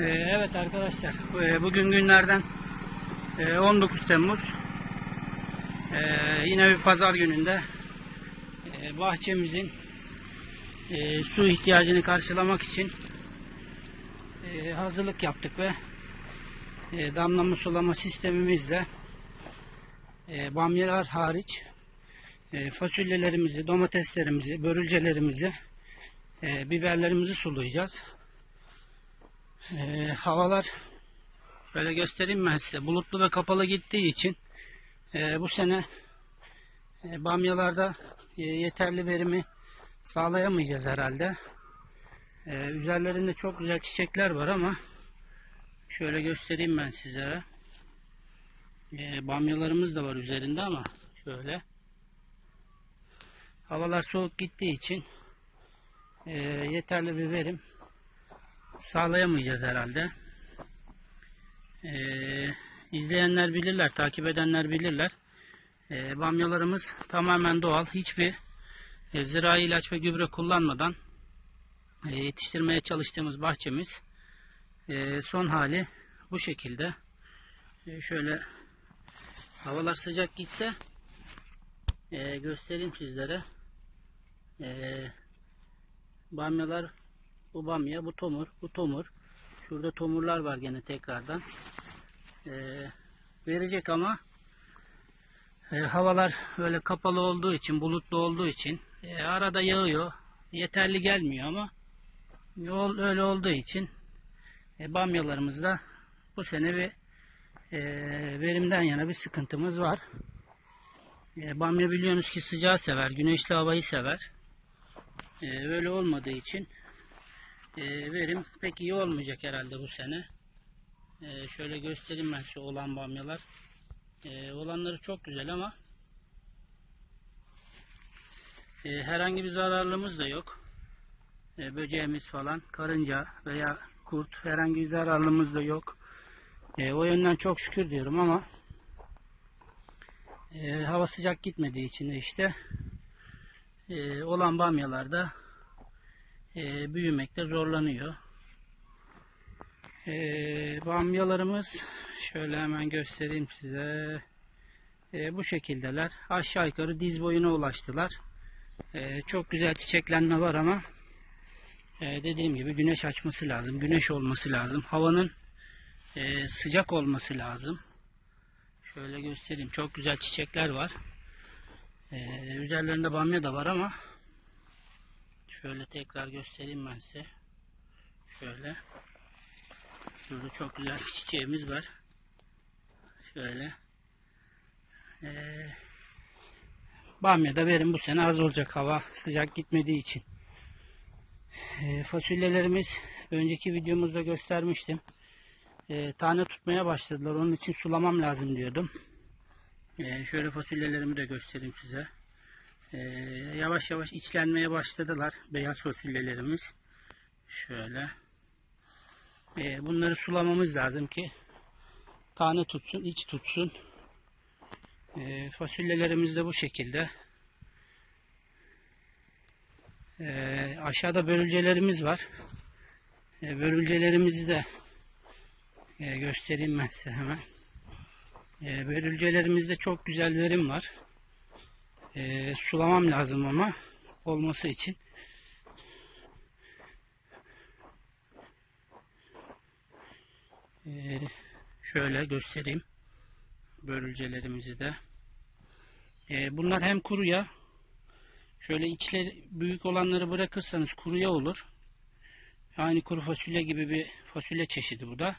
Ee, Evet arkadaşlar, e, bugün günlerden e, 19 Temmuz. Ee, Yine bir pazar gününde e, bahçemizin e, su ihtiyacını karşılamak için e, hazırlık yaptık ve e, damlama sulama sistemimizle e, bamyalar hariç e, fasulyelerimizi, domateslerimizi, börülcelerimizi, e, biberlerimizi sulayacağız. Ee, havalar böyle göstereyim ben size bulutlu ve kapalı gittiği için e, bu sene e, bamyalarda e, yeterli verimi sağlayamayacağız herhalde. E, üzerlerinde çok güzel çiçekler var ama şöyle göstereyim ben size. E, bamyalarımız da var üzerinde ama şöyle. Havalar soğuk gittiği için e, yeterli bir verim sağlayamayacağız herhalde. Ee, izleyenler bilirler, takip edenler bilirler. Ee, bamyalarımız tamamen doğal. Hiçbir e, zirai ilaç ve gübre kullanmadan e, yetiştirmeye çalıştığımız bahçemiz e, son hali bu şekilde. E, şöyle havalar sıcak gitse e, göstereyim sizlere. E, bamyalar bu bamya, bu tomur, bu tomur. Şurada tomurlar var gene tekrardan. Ee, verecek ama e, havalar böyle kapalı olduğu için, bulutlu olduğu için e, arada yağıyor. Yeterli gelmiyor ama yol öyle olduğu için e, bamyalarımızda bu sene bir e, verimden yana bir sıkıntımız var. E, bamya biliyorsunuz ki sıcağı sever, güneşli havayı sever. E, öyle olmadığı için e, verim pek iyi olmayacak herhalde bu sene. E, şöyle göstereyim ben size olan bamyalar. E, olanları çok güzel ama e, herhangi bir zararlımız da yok. E, böceğimiz falan, karınca veya kurt herhangi bir zararlımız da yok. E, o yönden çok şükür diyorum ama e, hava sıcak gitmediği için işte e, olan bamyalarda e, büyümekte zorlanıyor. E, bamyalarımız şöyle hemen göstereyim size. E, bu şekildeler. Aşağı yukarı diz boyuna ulaştılar. E, çok güzel çiçeklenme var ama e, dediğim gibi güneş açması lazım. Güneş olması lazım. Havanın e, sıcak olması lazım. Şöyle göstereyim. Çok güzel çiçekler var. E, üzerlerinde bamya da var ama Şöyle tekrar göstereyim ben size. Şöyle. Burada çok güzel bir çiçeğimiz var. Şöyle. Ee, Bamya'da verim bu sene az olacak hava sıcak gitmediği için. Ee, fasulyelerimiz önceki videomuzda göstermiştim. Ee, tane tutmaya başladılar. Onun için sulamam lazım diyordum. Ee, şöyle fasulyelerimi de göstereyim size. Ee, yavaş yavaş içlenmeye başladılar beyaz fasulyelerimiz. Şöyle. Ee, bunları sulamamız lazım ki tane tutsun, iç tutsun. Ee, fasulyelerimiz de bu şekilde. Ee, aşağıda börülcelerimiz var. Ee, börülcelerimizi de e, göstereyim ben size hemen. Ee, börülcelerimizde çok güzel verim var e, sulamam lazım ama olması için. E, şöyle göstereyim börülcelerimizi de. E, bunlar hem kuruya şöyle içleri büyük olanları bırakırsanız kuruya olur. Aynı kuru fasulye gibi bir fasulye çeşidi bu da.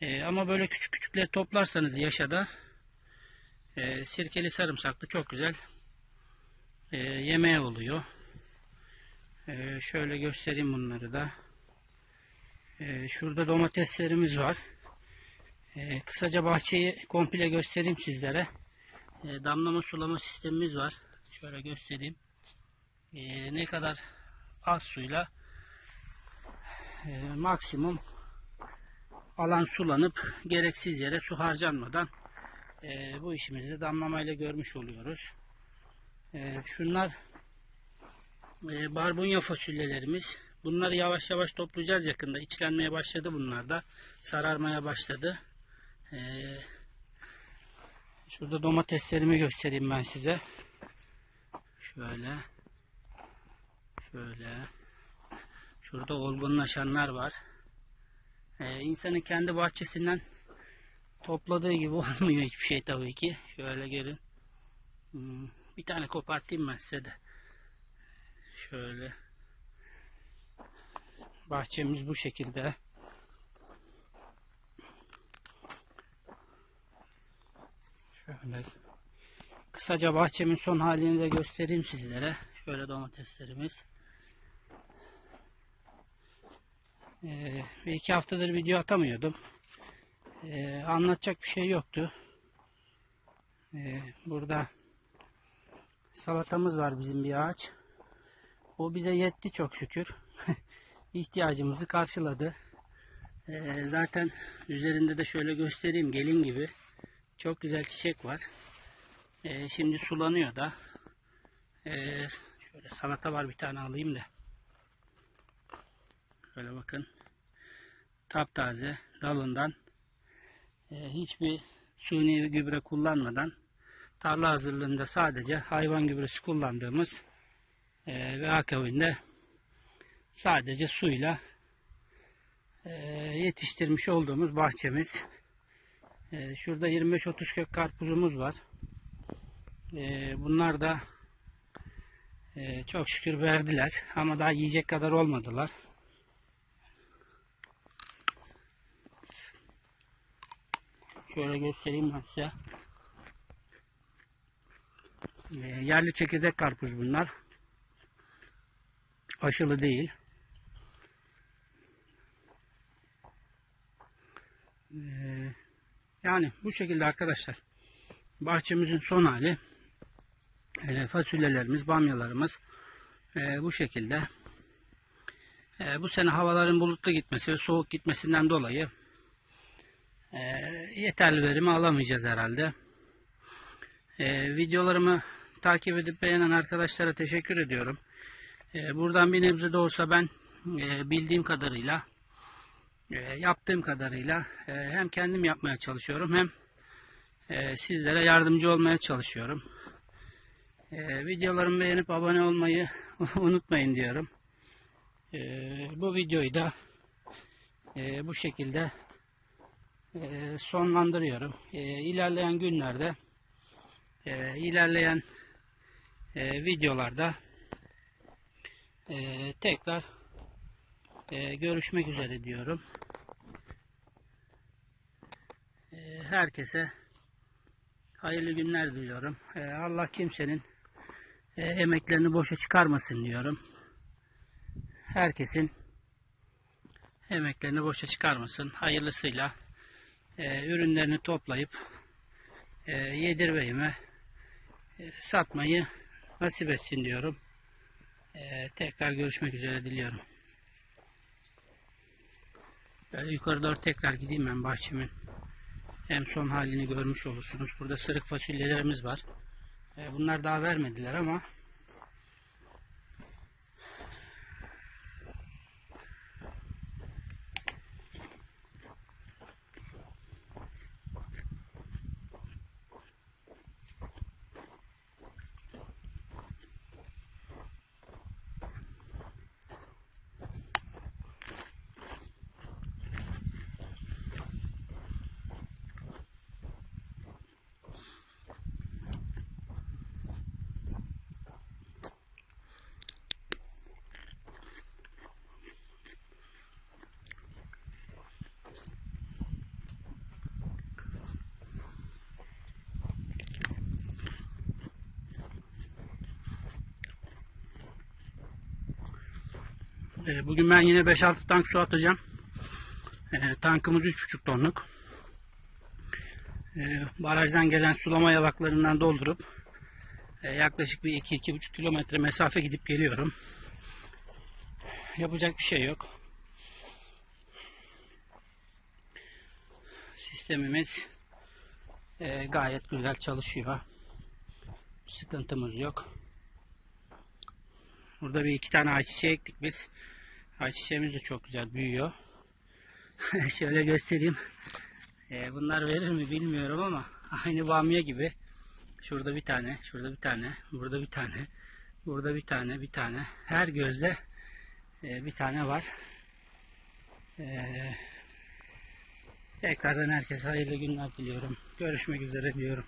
E, ama böyle küçük küçükleri toplarsanız yaşada e, sirkeli sarımsaklı çok güzel e, yemeğe oluyor. E, şöyle göstereyim bunları da. E, şurada domateslerimiz var. E, kısaca bahçeyi komple göstereyim sizlere. E, damlama sulama sistemimiz var. Şöyle göstereyim. E, ne kadar az suyla e, maksimum alan sulanıp gereksiz yere su harcanmadan e, bu işimizi damlamayla görmüş oluyoruz. Ee, şunlar e, barbunya fasulyelerimiz. Bunları yavaş yavaş toplayacağız yakında. İçlenmeye başladı bunlar da. Sararmaya başladı. Ee, şurada domateslerimi göstereyim ben size. Şöyle. Şöyle. Şurada olgunlaşanlar var. Ee, insanın kendi bahçesinden topladığı gibi olmuyor hiçbir şey tabii ki. Şöyle görün. Hmm, Bir tane kopartayım ben size de. Şöyle. Bahçemiz bu şekilde. Şöyle. Kısaca bahçemin son halini de göstereyim sizlere. Şöyle domateslerimiz. Ee, bir iki haftadır video atamıyordum. Ee, anlatacak bir şey yoktu. Ee, burada salatamız var bizim bir ağaç. O bize yetti çok şükür. İhtiyacımızı karşıladı. Ee, zaten üzerinde de şöyle göstereyim gelin gibi. Çok güzel çiçek var. Ee, şimdi sulanıyor da. Ee, şöyle salata var bir tane alayım da. Şöyle bakın. Taptaze dalından e, hiçbir suni gübre kullanmadan tarla hazırlığında sadece hayvan gübresi kullandığımız e, ve akabinde sadece suyla e, yetiştirmiş olduğumuz bahçemiz. E, şurada 25-30 kök karpuzumuz var. E, bunlar da e, çok şükür verdiler ama daha yiyecek kadar olmadılar. Şöyle göstereyim ben size. E, yerli çekirdek karpuz bunlar. Aşılı değil. Ee, yani bu şekilde arkadaşlar. Bahçemizin son hali. Ee, fasulyelerimiz, bamyalarımız ee, bu şekilde. Ee, bu sene havaların bulutlu gitmesi ve soğuk gitmesinden dolayı ee, yeterli verimi alamayacağız herhalde. Ee, videolarımı takip edip beğenen arkadaşlara teşekkür ediyorum. Ee, buradan bir nebze de olsa ben e, bildiğim kadarıyla e, yaptığım kadarıyla e, hem kendim yapmaya çalışıyorum hem e, sizlere yardımcı olmaya çalışıyorum. E, videolarımı beğenip abone olmayı unutmayın diyorum. E, bu videoyu da e, bu şekilde e, sonlandırıyorum. E, ilerleyen günlerde e, ilerleyen e, videolarda e, tekrar e, görüşmek üzere diyorum. E, herkese hayırlı günler diliyorum. E, Allah kimsenin e, emeklerini boşa çıkarmasın diyorum. Herkesin emeklerini boşa çıkarmasın. Hayırlısıyla e, ürünlerini toplayıp e, yedirmeyime e, satmayı nasip etsin diyorum. E, tekrar görüşmek üzere diliyorum. Böyle yukarı doğru tekrar gideyim ben bahçemin. Hem son halini görmüş olursunuz. Burada sırık fasulyelerimiz var. E, bunlar daha vermediler ama E, Bugün ben yine 5-6 tank su atacağım. E, tankımız 3,5 tonluk. E, barajdan gelen sulama yalaklarından doldurup e, yaklaşık bir 2-2,5 kilometre mesafe gidip geliyorum. Yapacak bir şey yok. Sistemimiz e, gayet güzel çalışıyor. Sıkıntımız yok. Burada bir iki tane ayçiçeği ektik biz. Ayçiçeğimiz de çok güzel büyüyor. Şöyle göstereyim. Ee, bunlar verir mi bilmiyorum ama aynı bamya gibi. Şurada bir tane, şurada bir tane, burada bir tane, burada bir tane, bir tane. Her gözde e, bir tane var. Ee, tekrardan herkese hayırlı günler diliyorum. Görüşmek üzere diyorum.